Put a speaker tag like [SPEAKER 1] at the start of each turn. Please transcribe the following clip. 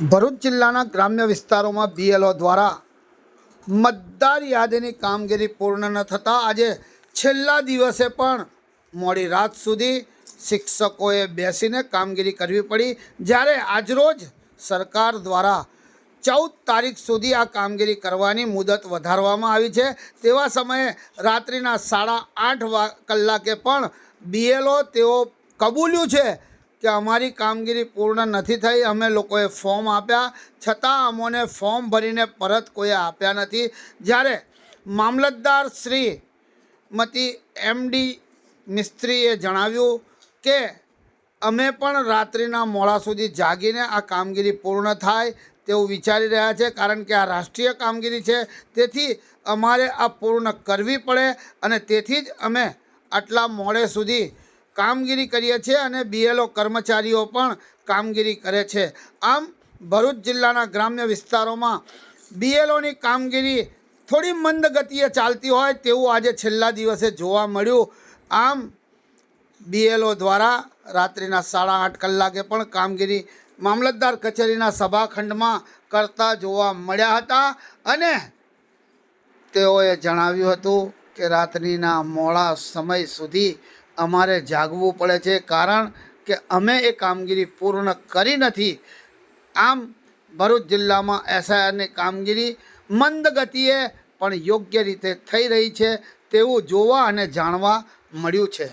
[SPEAKER 1] ભરૂચ જિલ્લાના ગ્રામ્ય વિસ્તારોમાં બીએલઓ દ્વારા મતદાર યાદીની કામગીરી પૂર્ણ ન થતાં આજે છેલ્લા દિવસે પણ મોડી રાત સુધી શિક્ષકોએ બેસીને કામગીરી કરવી પડી. જ્યારે આજરોજ સરકાર દ્વારા ચૌદ તારીખ સુધી આ કામગીરી કરવાની મુદત વધારવામાં આવી છે. તેવા સમયે રાત્રિના સાડા આઠ કલાકે પણ બીએલઓ તેઓ કબૂલ્યું છે કે અમારી કામગીરી પૂર્ણ નથી થઈ, અમે લોકોએ ફોર્મ આપ્યા. છતાં અમોને ફોર્મ ભરીને પરત કોઈએ આપ્યા નથી. જ્યારે મામલતદાર શ્રી મતી એમડી મિસ્ત્રીએ જણાવ્યું કે અમે પણ રાત્રિના મોડા સુધી જાગીને આ કામગીરી પૂર્ણ થાય તેવું વિચારી રહ્યા છે, કારણ કે આ રાષ્ટ્રીય કામગીરી છે. તેથી અમારે આ પૂર્ણ કરવી પડે અને તેથી જ અમે આટલા મોડે સુધી કામગીરી કરીએ છીએ અને બીએલઓ કર્મચારીઓ પણ કામગીરી કરે છે. આમ ભરૂચ જિલ્લાના ગ્રામ્ય વિસ્તારોમાં બીએલઓની કામગીરી થોડી મંદ ગતિએ ચાલતી હોય તેવું આજે છેલ્લા દિવસે જોવા મળ્યું. આમ બીએલઓ દ્વારા રાત્રિના સાડા આઠ કલાકે પણ કામગીરી મામલતદાર કચેરીના સભાખંડમાં કરતા જોવા મળ્યા હતા અને તેઓએ જણાવ્યું હતું કે રાત્રિના મોડા સમય સુધી અમારે જાગવું પડે છે. કારણ કે અમે એ કામગીરી પૂર્ણ કરી નથી. આમ ભરૂચ જિલ્લામાં એસઆઈઆરની કામગીરી મંદ ગતિએ પણ યોગ્ય રીતે થઈ રહી છે તેવું જોવા અને જાણવા મળ્યું છે.